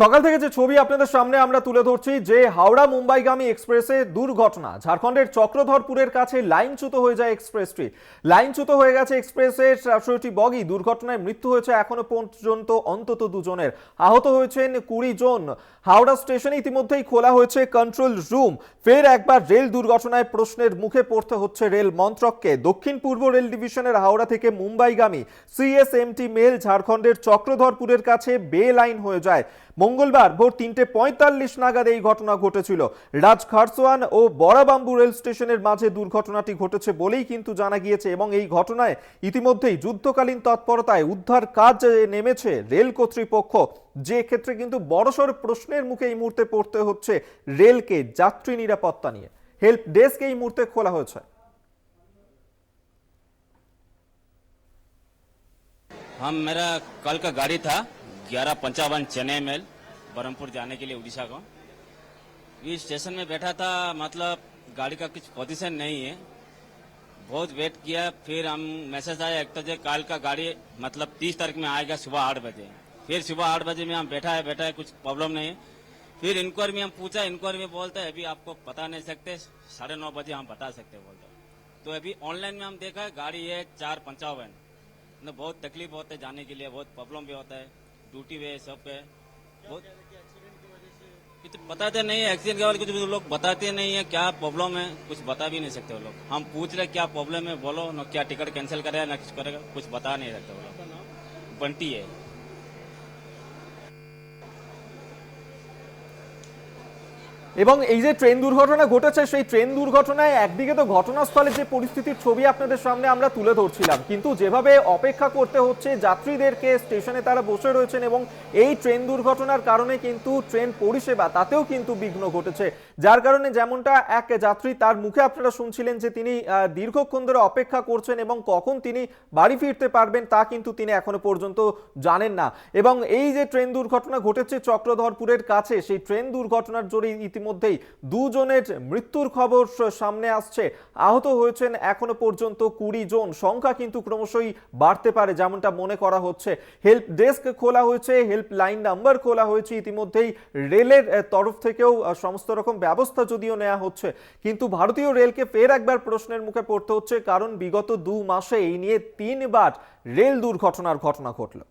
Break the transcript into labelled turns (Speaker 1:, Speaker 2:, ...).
Speaker 1: সকাল থেকে যে ছবি আপনাদের সামনে আমরা তুলে ধরছি, যে হাওড়া মুম্বাইগামী এক্সপ্রেসে দুর্ঘটনা। ঝাড়খণ্ডের চক্রধরপুরের কাছে লাইনচ্যুত হয়ে যায় এক্সপ্রেসটি। লাইনচ্যুত হয়ে গেছে এক্সপ্রেসের সাতষট্টি বগি। দুর্ঘটনায় মৃত্যু হয়েছে এখনও পর্যন্ত অন্তত দুজনের। আহত হয়েছেন কুড়ি জন। হাওড়া স্টেশনে ইতিমধ্যেই খোলা হয়েছে কন্ট্রোল রুম ফের একবার রেল দুর্ঘটনায় প্রশ্নের মুখে পড়তে হচ্ছে রেল মন্ত্রককে। দক্ষিণ পূর্ব রেল ডিভিশনের হাওড়া থেকে মুম্বাইগামী সিএসএমটি মেল ঝাড়খণ্ডের চক্রধরপুরের কাছে বে লাইন হয়ে যায়। মঙ্গলবার ভোর তিনটে পঁয়তাল্লিশ নাগাদ এই ঘটনা ঘটেছিল রাজ খারসোয়ান ও বড়াবাম্বু রেল স্টেশনের মাঝে দুর্ঘটনাটি ঘটেছে বলেই কিন্তু জানা গিয়েছে এবং এই ঘটনায় ইতিমধ্যেই যুদ্ধকালীন তৎপরতায় উদ্ধার কাজ নেমেছে রেল কর্তৃপক্ষ যে ক্ষেত্রে কিন্তু বড়সড় প্রশ্নের মুখে এই মুহূর্তে পড়তে হচ্ছে রেলকে যাত্রী নিরাপত্তা নিয়ে হেল্প ডেস্ক এই মুহূর্তে খোলা হয়েছে
Speaker 2: हम मेरा कल का गाड़ी था ग्यारह पंचावन चेन्नई मेल बरहमपुर जाने के लिए उड़ीसा का ये स्टेशन में बैठा था मतलब गाड़ी का कुछ पोजीशन नहीं है। बहुत वेट किया, फिर हम मैसेज आया, एक तो जो कल का गाड़ी मतलब तीस तारीख में आएगा सुबह आठ बजे। फिर सुबह आठ बजे में हम बैठा है बैठा है, कुछ प्रॉब्लम नहीं है। फिर इंक्वायरी में हम पूछा इंक्वायरी में बोलते हैं, अभी आपको बता नहीं सकते, साढ़े नौ बजे हम बता सकते बोलते तो अभी ऑनलाइन में हम देखा है गाड़ी है चार पंचावन। मतलब बहुत तकलीफ़ होता है जाने के लिए, बहुत प्रॉब्लम भी होता है। ड्यूटी पे सब पे बहुत बताते नहीं है एक्सीडेंट के बारे कुछ लोग बताते नहीं है, क्या प्रॉब्लम है, कुछ बता भी नहीं सकते वो लोग। हम पूछ रहे क्या प्रॉब्लम है, बोलो, ना क्या टिकट कैंसिल करेगा, ना कुछ करेगा, कुछ बता नहीं सकते वो लोग। बंटी है।
Speaker 1: এবং এই যে ট্রেন দুর্ঘটনা ঘটেছে, সেই ট্রেন দুর্ঘটনায় একদিকে তো ঘটনাস্থলে যে পরিস্থিতির ছবি আপনাদের সামনে আমরা তুলে ধরছিলাম, কিন্তু যেভাবে অপেক্ষা করতে হচ্ছে, যাত্রীদেরকে স্টেশনে তারা বসে রয়েছেন এবং এই ট্রেন দুর্ঘটনার কারণে কিন্তু ট্রেন পরিষেবা তাতেও কিন্তু বিঘ্ন ঘটেছে। যার কারণে যেমনটা এক যাত্রী তার মুখে আপনারা শুনছিলেন যে তিনি দীর্ঘক্ষণ ধরে অপেক্ষা করছেন এবং কখন তিনি বাড়ি ফিরতে পারবেন তা কিন্তু তিনি এখনও পর্যন্ত জানেন না। এবং এই যে ট্রেন দুর্ঘটনা ঘটেছে চক্রধরপুরের কাছে, সেই ট্রেন দুর্ঘটনার জোরে ইতিমধ্যেই দুজনের মৃত্যুর খবর সামনে আসছে। আহত হয়েছেন এখনও পর্যন্ত কুড়ি জন। সংখ্যা কিন্তু ক্রমশই বাড়তে পারে যেমনটা মনে করা হচ্ছে। হেল্প ডেস্ক খোলা হয়েছে, হেল্প লাইন নাম্বার খোলা হয়েছে। ইতিমধ্যেই রেলের তরফ থেকেও সমস্ত রকম ব্যবস্থা যদিও নেওয়া হচ্ছে। কিন্তু ভারতীয় রেলকে ফের একবার প্রশ্নের মুখে পড়তে হচ্ছে, কারণ বিগত দু মাসে এই নিয়ে তিনবার রেল দুর্ঘটনার ঘটনা ঘটলো।